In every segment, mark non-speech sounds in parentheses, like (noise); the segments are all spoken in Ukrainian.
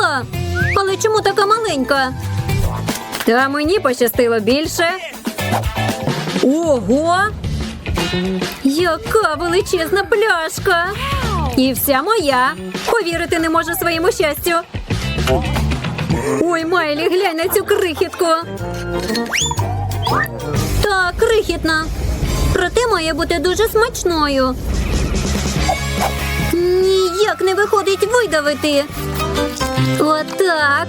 з'їла. Але чому така маленька? Та мені пощастило більше. Ого! Яка величезна пляшка! І вся моя. Повірити не можу своєму щастю. Ой, Майлі, глянь на цю крихітку. Так, крихітна. Проте має бути дуже смачною. Ніяк не виходить видавити. Отак.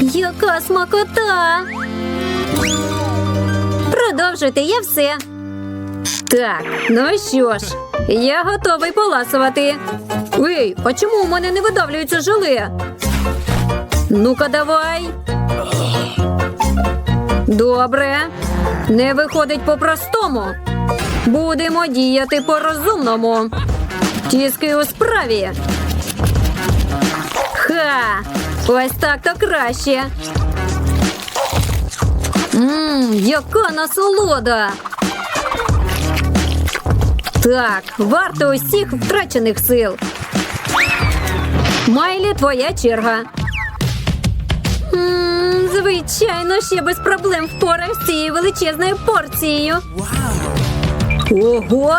Яка смакота. Продовжуйте, я все. Так, ну що ж, я готовий поласувати. Ей, а чому у мене не видавлюється желе? Ну-ка, давай. Добре. Не виходить по-простому. Будемо діяти по-розумному. Тіски у справі. Ха! Ось так то краще. Мм, яка насолода. Так, варто усіх втрачених сил. Майлі, твоя черга. М, Звичайно, ще без проблем впораюсь з цією величезною порцією. Ого!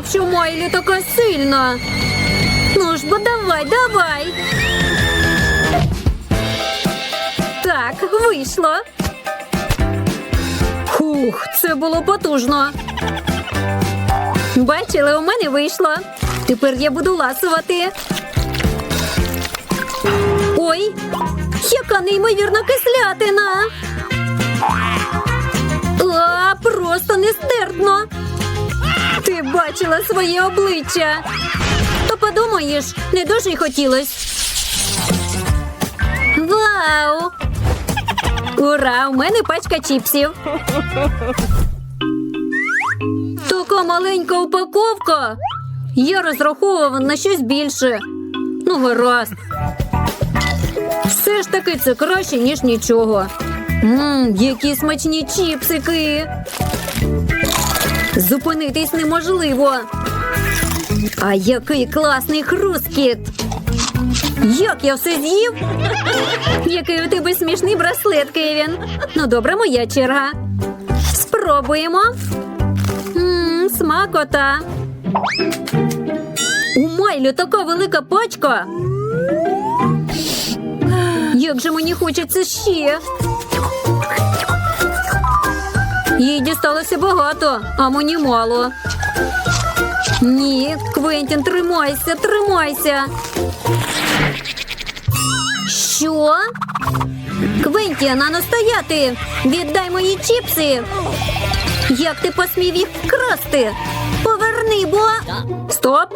Знав, що Майлі така сильна. Ну ж бо давай, давай. Так, вийшло. Хух, це було потужно. Бачили, у мене вийшло. Тепер я буду ласувати. Ой, яка неймовірна кислятина. А, просто нестерпно. Ти бачила своє обличчя. То подумаєш, не дуже й хотілось. Вау! Ура! У мене пачка чіпсів. Така маленька упаковка. Я розраховував на щось більше. Ну, гаразд. Все ж таки це краще, ніж нічого. Мм, які смачні чіпсики. Зупинитись неможливо. А який класний хрускіт. Як я все з'їв? Який у тебе смішний браслет, Кевін. Ну, добре, моя черга. Спробуємо. Мм, смакота. У Майлі така велика пачка. Як же мені хочеться ще. Їй дісталося багато, а мені мало. Ні, Квентін, тримайся, тримайся. Що? Квентін, а ну стояти! Віддай мої чіпси! Як ти посмів їх вкрасти? Поверни, бо. Стоп!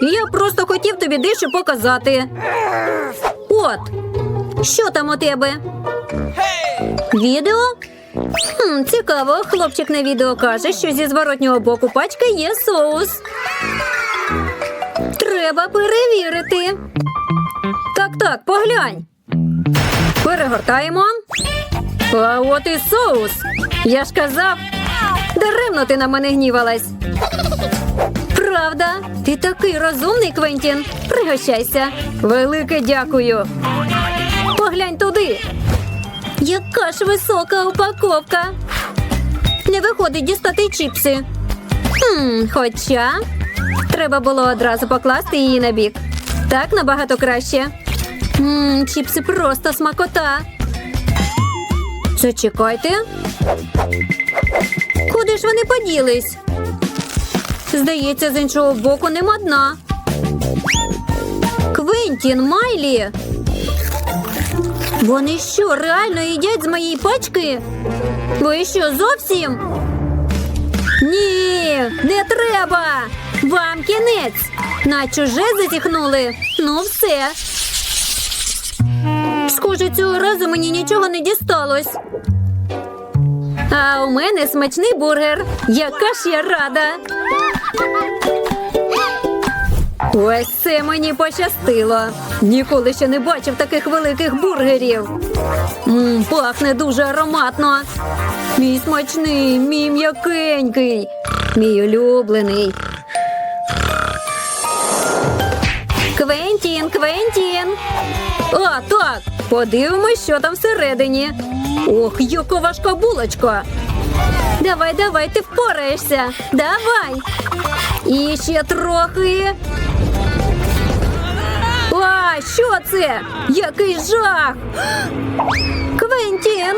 Я просто хотів тобі дещо показати. От, що там у тебе? Відео? Хм, Цікаво, хлопчик на відео каже, що зі зворотнього боку пачки є соус. Треба перевірити. Так, так, поглянь. Перегортаємо. А от і соус. Я ж казав, даремно ти на мене гнівалась. Правда, ти такий розумний, Квентін. Пригощайся. Велике дякую. Поглянь туди. Яка ж висока упаковка. Не виходить дістати чіпси. Хм, Хоча треба було одразу покласти її на бік. Так набагато краще. Мм, чіпси просто смакота. Зачекайте. Куди ж вони поділись? Здається, з іншого боку нема дна. Квентін, Майлі. Вони що, реально їдять з моєї пачки? Ви що, зовсім? Ні, не треба. Вам кінець. На чуже затіхнули. Ну, все. Схоже, цього разу мені нічого не дісталось. А у мене смачний бургер. Яка ж я рада. Ось це мені пощастило. Ніколи ще не бачив таких великих бургерів. М, пахне дуже ароматно. Мій смачний, мій м'якенький. мій улюблений. Квентін, Квентін. А, так. Подивимось, що там всередині. Ох, яка важка булочка. Давай, давай, ти впораєшся. Давай. І ще трохи. Це? Який жах? Квентін.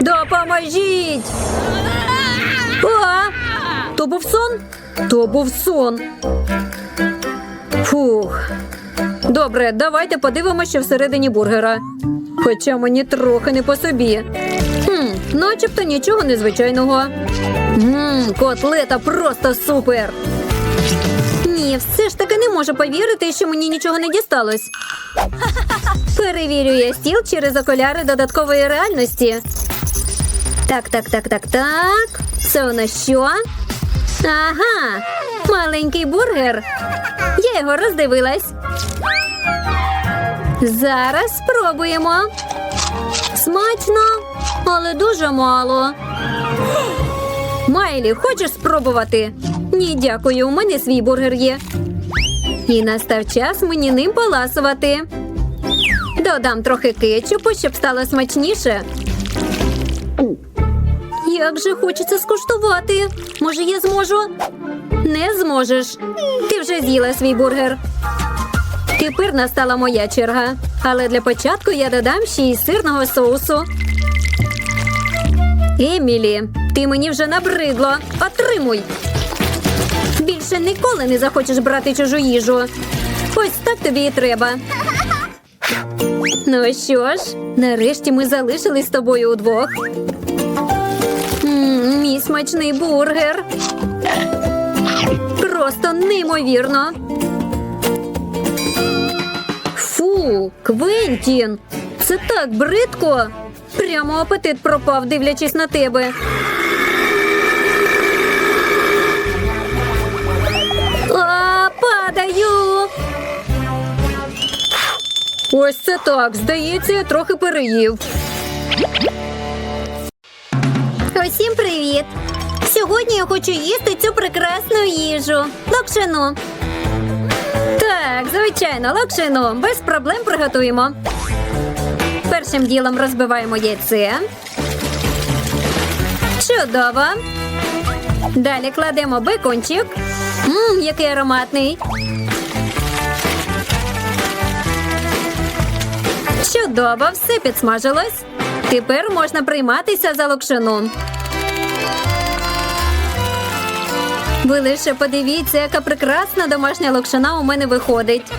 Допоможіть. А, то був сон? То був сон. Фух. Добре, давайте подивимося, що всередині бургера. Хоча мені трохи не по собі. Хм, начебто нічого незвичайного. Ммм, котлета просто супер. Все ж таки не можу повірити, що мені нічого не дісталось. Перевірю я стіл через окуляри додаткової реальності. Так, так, так, так, так. Це нас що? Ага, маленький бургер. Я його роздивилась. Зараз спробуємо. Смачно, але дуже мало. Майлі, хочеш спробувати? Ні, дякую, у мене свій бургер є. І настав час мені ним поласувати. Додам трохи кетчупу, щоб стало смачніше. Як же хочеться скуштувати. Може, я зможу? Не зможеш. Ти вже з'їла свій бургер. Тепер настала моя черга. Але для початку я додам ще й сирного соусу. Емілі, ти мені вже набридло. Отримуй. Більше ніколи не захочеш брати чужу їжу. Ось так тобі і треба. Ну що ж, нарешті ми залишились з тобою удвох. Мій смачний бургер. Просто неймовірно. Фу, Квентін, це так бридко. Прямо апетит пропав, дивлячись на тебе. Падаю. Ось це так. Здається, я трохи переїв. Усім привіт! Сьогодні я хочу їсти цю прекрасну їжу. Локшину. Так, звичайно, локшину. Без проблем приготуємо. Першим ділом розбиваємо яйце. Чудово. Далі кладемо бекончик. Мм, який ароматний. Чудово, все підсмажилось. Тепер можна прийматися за локшину. Ви лише подивіться, яка прекрасна домашня локшина у мене виходить.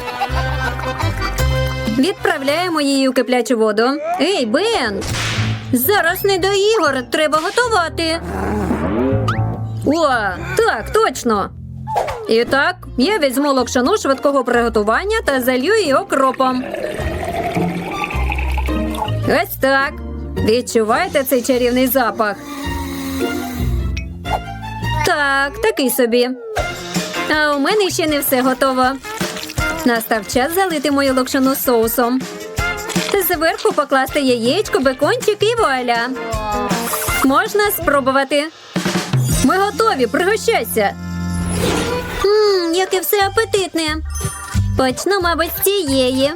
Відправляємо її у киплячу воду. Ей, Бен! Зараз не до ігор, треба готувати. О, так, точно. І так, я візьму локшину швидкого приготування та залью її окропом. Ось так. Відчуваєте цей чарівний запах? Так, такий собі. А у мене ще не все готово. Настав час залити мою локшину соусом. Зверху покласти яєчко, бекончик і вуаля. Можна спробувати. Ми готові, пригощайся. Ммм, яке все апетитне. Почну, мабуть, з цієї.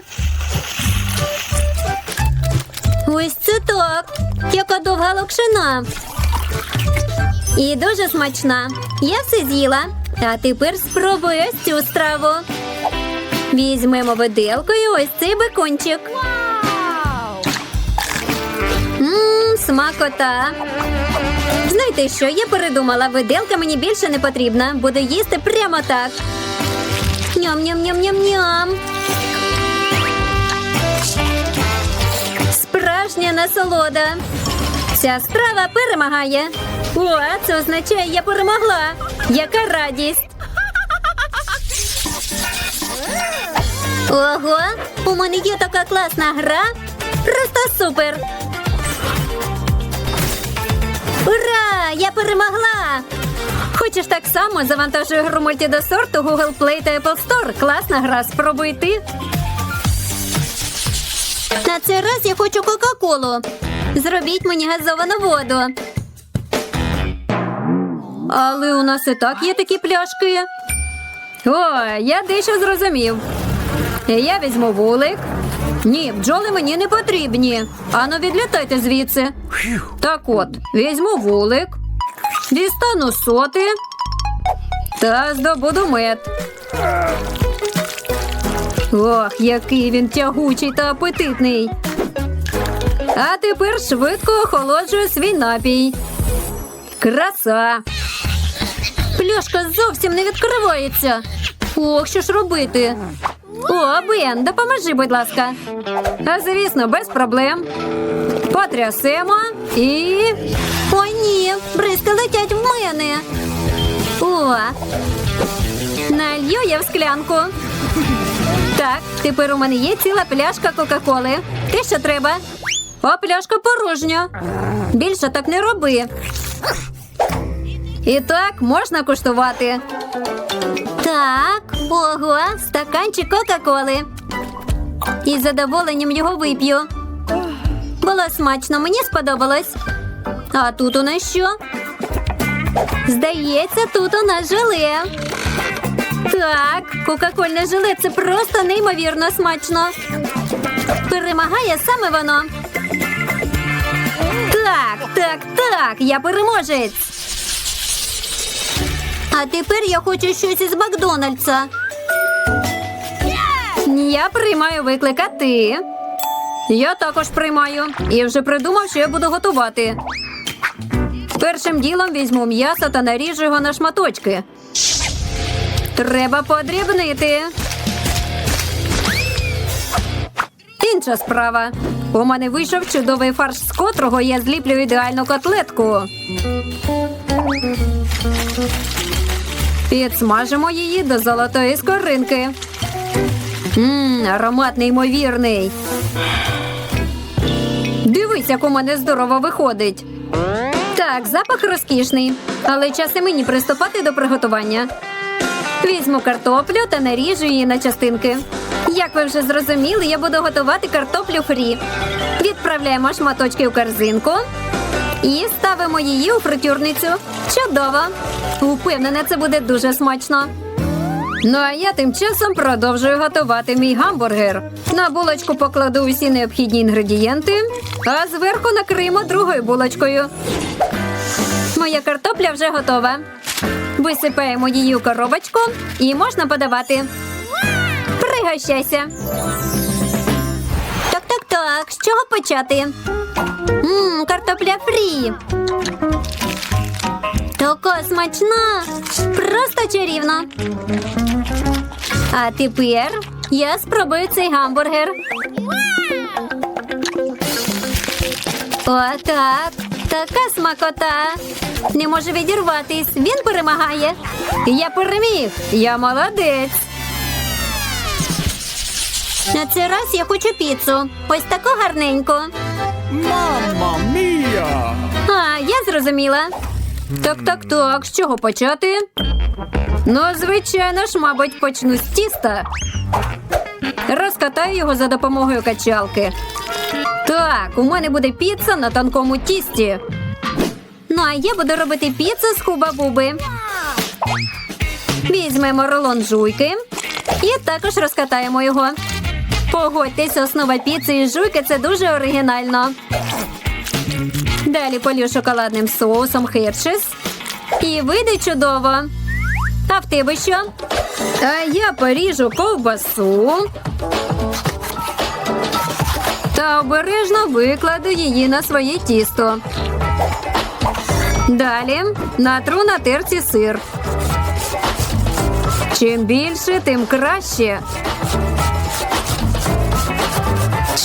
Ось це так. Яка довга локшина. І дуже смачна. Я все з'їла. А тепер спробую ось цю страву. Візьмемо виделкою ось цей бекончик. Ммм, смакота. Знаєте що, я передумала, виделка мені більше не потрібна. Буду їсти прямо так. Ням-ням-ням-ням-ням. Справжня насолода. Ця страва перемагає. О, це означає, я перемогла. Яка радість. Ого, у мене є така класна гра. Просто супер. Ура! Я перемогла! Хочеш так само завантажуй гру мультидосорту Google Play та Apple Store. Класна гра, спробуй ти. На цей раз я хочу Кока-Колу. Зробіть мені газовану воду. Але у нас і так є такі пляшки. О, я дещо зрозумів. Я візьму вулик. Ні, бджоли мені не потрібні. Ану, відлітайте звідси. Так от, візьму вулик, дістану соти та здобуду мед. Ох, який він тягучий та апетитний. А тепер швидко охолоджую свій напій. Краса. Пляшка зовсім не відкривається. Ох, що ж робити? О, Бен, допоможи, будь ласка. А звісно, без проблем. Потрясемо і. Летять в мене. О, налью я в склянку. Так, тепер у мене є ціла пляшка Кока-Коли. Те, що треба. А пляшка порожня. Більше так не роби. І так можна куштувати. Так, ого, стаканчик Кока-Коли. Із задоволенням його вип'ю. Було смачно, мені сподобалось. А тут у нас що? Здається, тут у нас желе. Так, кока-кольне желе це просто неймовірно смачно. Перемагає саме воно. Так, так, так, я переможець. А тепер я хочу щось із Макдональдса. Я приймаю виклик, а ти. Я також приймаю. І вже придумав, що я буду готувати. Першим ділом візьму м'ясо та наріжу його на шматочки. Треба подрібнити. Інша справа. У мене вийшов чудовий фарш, з котрого я зліплю ідеальну котлетку. Підсмажимо її до золотої скоринки. Мм, аромат неймовірний. Дивись, як у мене здорово виходить. Так, запах розкішний, але час і мені приступати до приготування. Візьму картоплю та наріжу її на частинки. Як ви вже зрозуміли, я буду готувати картоплю фрі. Відправляємо шматочки у корзинку і ставимо її у фритюрницю. Чудово! Упевнена, це буде дуже смачно. Ну а я тим часом продовжую готувати мій гамбургер. На булочку покладу усі необхідні інгредієнти, а зверху накриємо другою булочкою. Моя картопля вже готова. Висипаємо її у коробочку і можна подавати. Пригощайся. Так, так, так. З чого почати? Мм, картопля фрі. Така смачна. Просто чарівна. А тепер я спробую цей гамбургер. Отак. Така смакота. Не може відірватись. Він перемагає. Я переміг. Я молодець. На цей раз я хочу піцу. Ось таку гарненьку. Mamma mia! А, я зрозуміла. Так, так, так. З чого почати? Ну, звичайно ж, мабуть, почну з тіста. Розкатаю його за допомогою качалки. Так, у мене буде піца на тонкому тісті. Ну, а я буду робити піцу з хуба-буби. Візьмемо рулон жуйки і також розкатаємо його. Погодьтесь, основа піци і жуйки це дуже оригінально. Далі полю шоколадним соусом хершес. І вийде чудово. А в тебе що? А я поріжу ковбасу. Та обережно викладу її на своє тісто. Далі натру на терці сир. Чим більше, тим краще.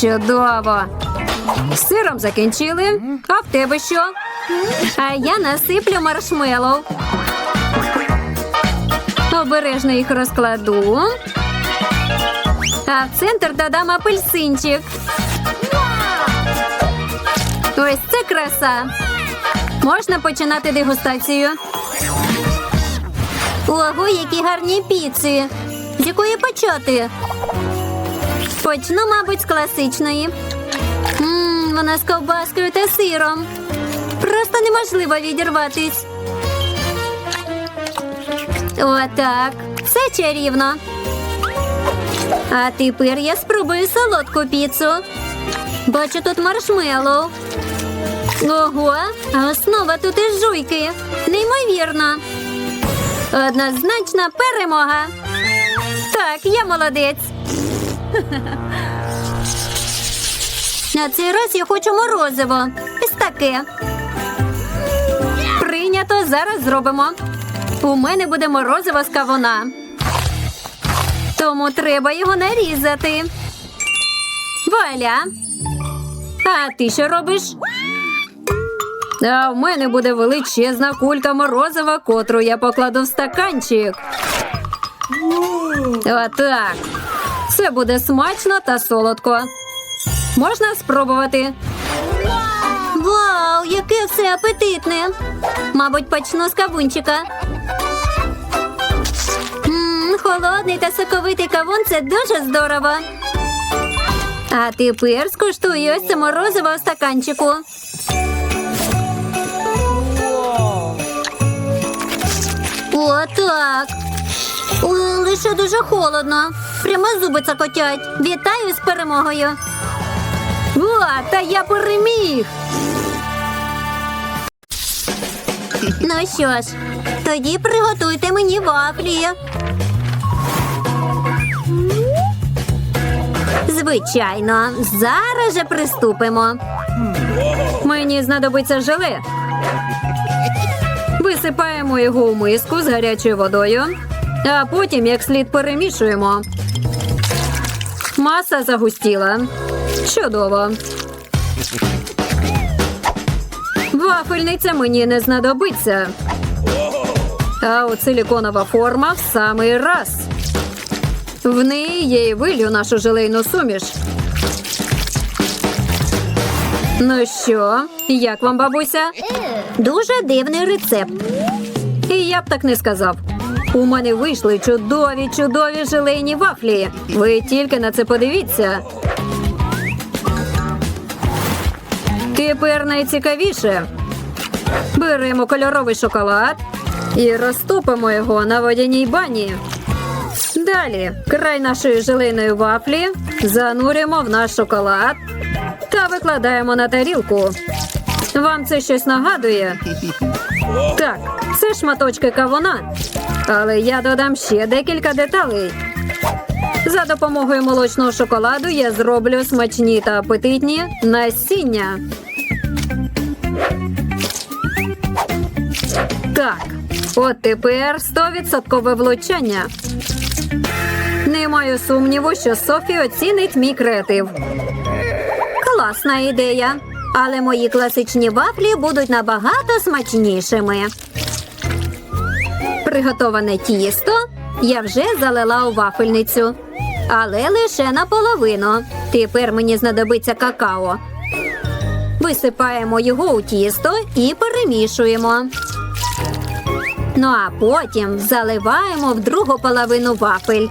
Чудово. Сиром закінчили. А в тебе що? А я насиплю маршмеллоу. Обережно їх розкладу. А в центр додам апельсинчик. Ось це краса. Можна починати дегустацію. Ого, які гарні піци. З якої почати? Почну, мабуть, з класичної. Ммм, вона з ковбаскою та сиром. Просто неможливо відірватись. Отак. Все чарівно. А тепер я спробую солодку піцу. Бачу тут маршмеллоу. Ого, а основа тут із жуйки. Неймовірно. Однозначна перемога. Так, я молодець. (laughs) На цей раз я хочу морозиво. Ось таке. Прийнято, зараз зробимо. У мене буде морозиво з кавуна. Тому треба його нарізати. Валя. А ти що робиш? А в мене буде величезна кулька морозива, котру я покладу в стаканчик. Отак. Це буде смачно та солодко. Можна спробувати. Вау, яке все апетитне. Мабуть, почну з кавунчика. Холодний та соковитий кавун це дуже здорово. А тепер скуштую ось це морозиво у стаканчику. Отак. Лише дуже холодно. Прямо зуби цокотять. Вітаю з перемогою. О, та я переміг. Ну що ж, тоді приготуйте мені вафлі. Звичайно, зараз же приступимо. Мені знадобиться желе. Висипаємо його у миску з гарячою водою, а потім як слід перемішуємо. Маса загустіла. Чудово. Вафельниця мені не знадобиться. А от силіконова форма в самий раз. В неї я й вилью нашу желейну суміш. Ну що, як вам, бабуся? Дуже дивний рецепт. І я б так не сказав. У мене вийшли чудові, чудові желейні вафлі. Ви тільки на це подивіться. Тепер найцікавіше. Беремо кольоровий шоколад і розтопимо його на водяній бані. Далі край нашої желейної вафлі занурюємо в наш шоколад та викладаємо на тарілку. Вам це щось нагадує? Так, це шматочки кавуна. Але я додам ще декілька деталей. За допомогою молочного шоколаду я зроблю смачні та апетитні насіння. Так, от тепер 100% влучання. Не маю сумніву, що Софі оцінить мій креатив. Класна ідея. Але мої класичні вафлі будуть набагато смачнішими. Приготоване тісто я вже залила у вафельницю. Але лише наполовину. Тепер мені знадобиться какао. Висипаємо його у тісто і перемішуємо. Ну а потім заливаємо в другу половину вафель.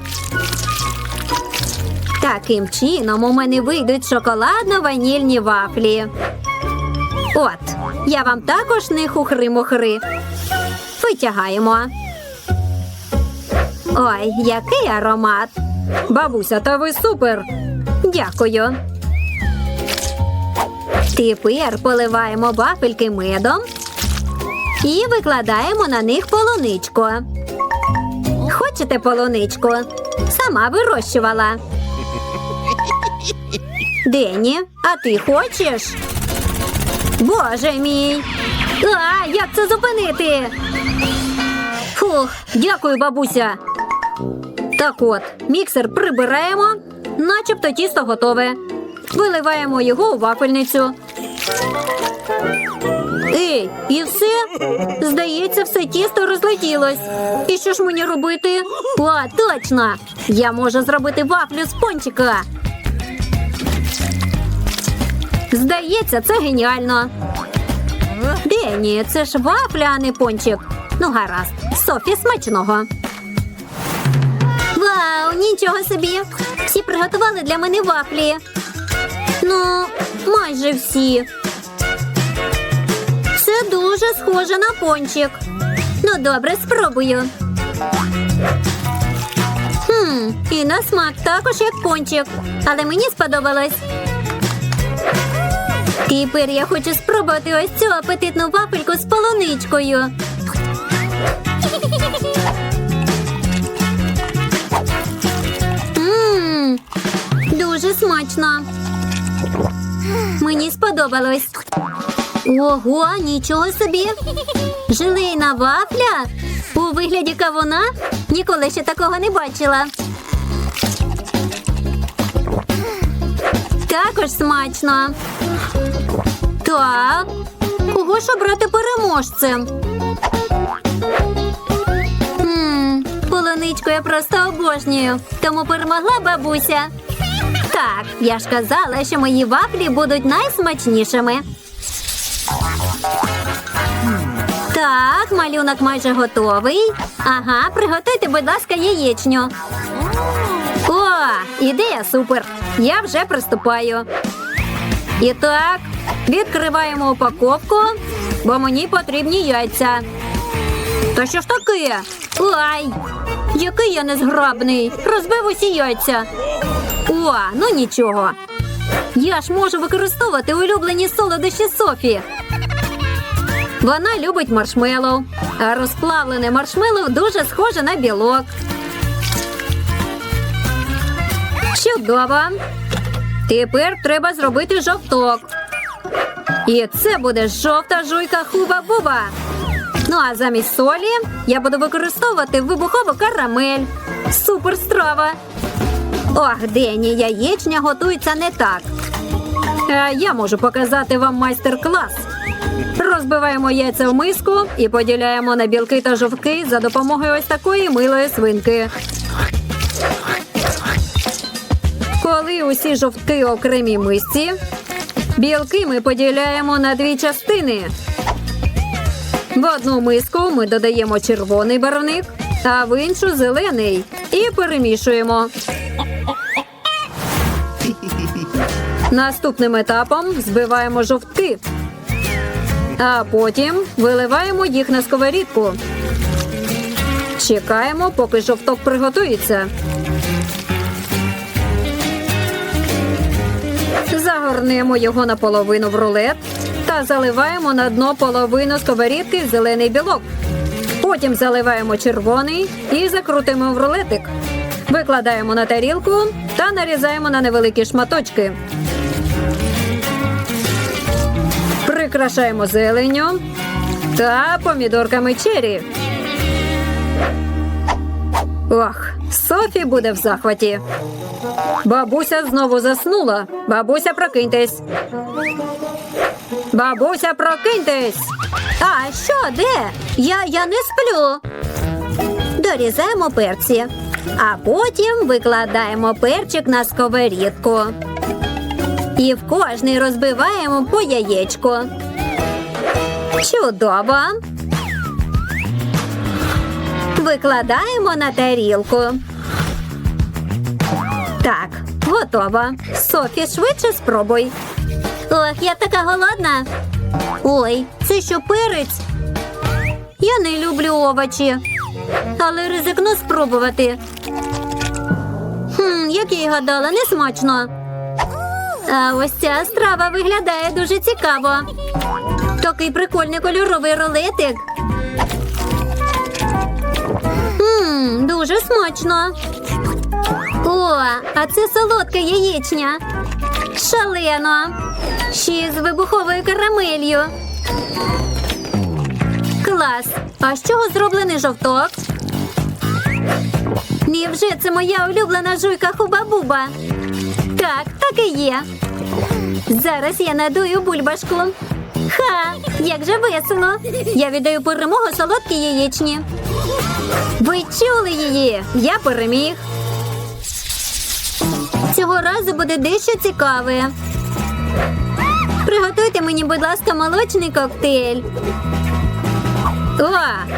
Таким чином у мене вийдуть шоколадно-ванільні вафлі. От, я вам також не хухри-мухри. Витягаємо. Ой, який аромат. Бабуся, та ви супер. Дякую. Тепер поливаємо вафельки медом і викладаємо на них полуничку. Хочете полуничку? Сама вирощувала. Дені, а ти хочеш? Боже мій. А, як це зупинити? Фух, дякую, бабуся. Так от, міксер прибираємо, начебто тісто готове. Виливаємо його у вафельницю. Ей, і все? Здається, все тісто розлетілось. І що ж мені робити? О, точно! Я можу зробити вафлю з пончика. Здається, це геніально. Дені, це ж вафля, а не пончик. Ну, гаразд, Софі смачного. Вау, нічого собі. Всі приготували для мене вафлі. Ну, майже всі. Це дуже схоже на пончик. Ну, добре, спробую. Хм, і на смак також як пончик, але мені сподобалось. Тепер я хочу спробувати ось цю апетитну вафельку з полуничкою. Мм, дуже смачно. Мені сподобалось. Ого, нічого собі. Желейна вафля у вигляді кавуна? Ніколи ще такого не бачила. Також смачно. Так. Кого ж обрати переможцем? Хм, полуничку я просто обожнюю, тому перемогла бабуся. Так, я ж казала, що мої вафлі будуть найсмачнішими. Так, малюнок майже готовий. Ага, приготуйте, будь ласка, яєчню. О, ідея супер. Я вже приступаю. І так, відкриваємо упаковку, бо мені потрібні яйця. Та що ж таке? Ай! Який я незграбний! Розбив усі яйця. О, ну нічого. Я ж можу використовувати улюблені солодощі Софі. Вона любить маршмеллоу, а розплавлене маршмеллоу дуже схоже на білок. Чудово. Тепер треба зробити жовток. І це буде жовта жуйка хуба-буба. Ну а замість солі я буду використовувати вибухову карамель. Супер страва. Ох, Дені, яєчня готується не так. А я можу показати вам майстер-клас. Розбиваємо яйця в миску і поділяємо на білки та жовтки за допомогою ось такої милої свинки. Усі жовтки в окремій мисці, білки ми поділяємо на дві частини. В одну миску ми додаємо червоний барвник, а в іншу зелений. І перемішуємо. Наступним етапом збиваємо жовтки. А потім виливаємо їх на сковорідку. Чекаємо, поки жовток приготується. Загорнемо його наполовину в рулет та заливаємо на дно половину сковорідки зелений білок. Потім заливаємо червоний і закрутимо в рулетик. Викладаємо на тарілку та нарізаємо на невеликі шматочки. Прикрашаємо зеленню та помідорками чері. Ох, Софі буде в захваті. Бабуся знову заснула. Бабуся, прокиньтесь. Бабуся, прокиньтесь. А що, де? Я, я не сплю. Дорізаємо перці, а потім викладаємо перчик на сковорідку. І в кожний розбиваємо по яєчку. Чудово. Викладаємо на тарілку. Так, готово. Софі, швидше спробуй. Ох, я така голодна. Ой, це що перець? Я не люблю овочі, але ризикну спробувати. Хм, як я й гадала, не смачно. А ось ця страва виглядає дуже цікаво. Такий прикольний кольоровий рулетик. Дуже смачно. О, а це солодка яєчня. Шалено. Ще з вибуховою карамелью. Клас. А з чого зроблений жовток? Невже це моя улюблена жуйка Хуба-Буба? Так, так і є. Зараз я надую бульбашку. Ха, як же весело. Я віддаю перемогу солодкій яєчні. Ви чули її? Я переміг. Цього разу буде дещо цікаве. Приготуйте мені, будь ласка, молочний коктейль. О,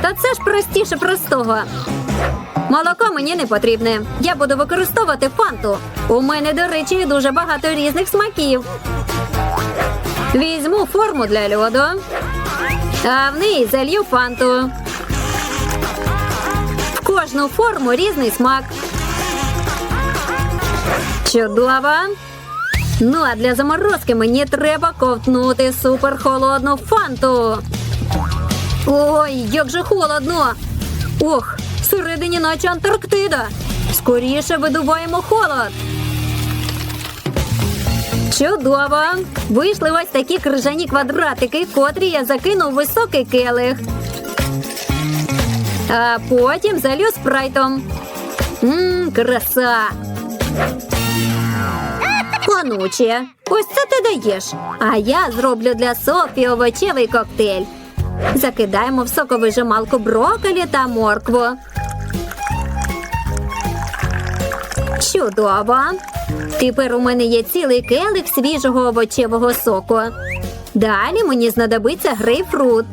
та це ж простіше простого. Молоко мені не потрібне. Я буду використовувати фанту. У мене, до речі, дуже багато різних смаків. Візьму форму для льоду, а в неї залью фанту. Кожну форму різний смак. Чудово. Ну а для заморозки мені треба ковтнути суперхолодну фанту. Ой, як же холодно. Ох, всередині наче Антарктида. Скоріше видуваємо холод. Чудово! Вийшли ось такі крижані квадратики, котрі я закинув високий келих. А потім залю спрайтом. Мм, краса. Пануче, ось це ти даєш. А я зроблю для Софі овочевий коктейль. Закидаємо в соковижималку брокколі та моркву. Чудово. Тепер у мене є цілий келих свіжого овочевого соку. Далі мені знадобиться грейпфрут.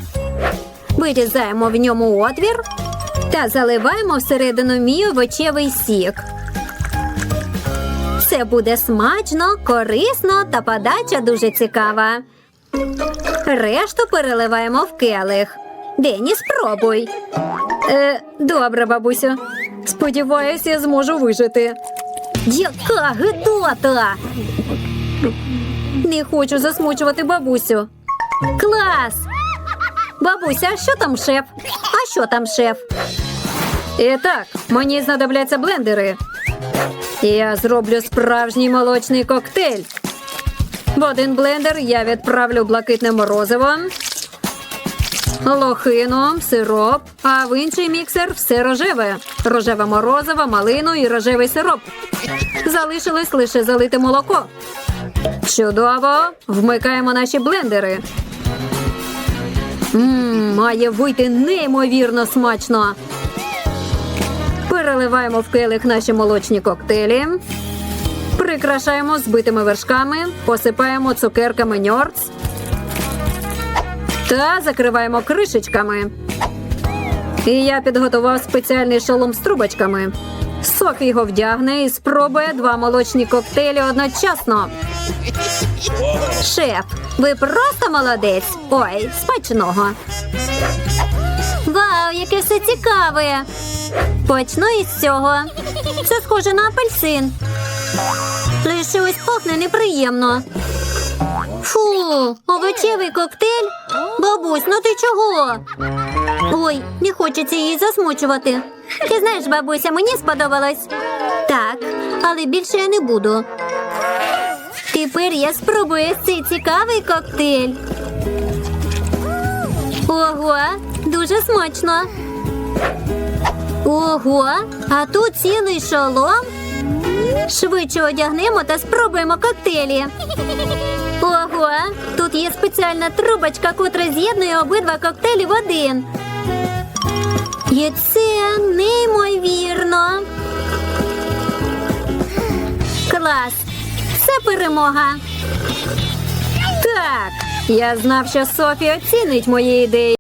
Вирізаємо в ньому отвір та заливаємо всередину мій овочевий сік. Це буде смачно, корисно та подача дуже цікава. Решту переливаємо в келих. Дені, спробуй. Е, добре, бабусю. Сподіваюся, я зможу вижити. Яка гидота! Не хочу засмучувати бабусю. Клас! Бабуся, що там шеф? А що там шеф? І так, мені знадобляться блендери. Я зроблю справжній молочний коктейль. В один блендер я відправлю блакитне морозиво, лохину, сироп, а в інший міксер все рожеве. Рожеве морозиво, малину і рожевий сироп. Залишилось лише залити молоко. Чудово! Вмикаємо наші блендери. Мм, має вийти неймовірно смачно. Переливаємо в келих наші молочні коктейлі. Прикрашаємо збитими вершками, посипаємо цукерками ньорц та закриваємо кришечками. І я підготував спеціальний шолом з трубочками. Софі його вдягне і спробує два молочні коктейлі одночасно. Шеф, ви просто молодець. Ой, смачного. Вау, яке все цікаве. Почну із цього. Це схоже на апельсин. Лише ось пахне неприємно. Фу, овочевий коктейль? Бабусь, ну ти чого? Ой, не хочеться її засмучувати. Ти знаєш, бабуся, мені сподобалось. Так, але більше я не буду. Тепер я спробую цей цікавий коктейль. Ого, дуже смачно. Ого, а тут цілий шолом. Швидше одягнемо та спробуємо коктейлі. Ого, тут є спеціальна трубочка, котра з'єднує обидва коктейлі в один. І це неймовірно. Клас. Перемога. Так, я знав, що Софія оцінить мої ідеї.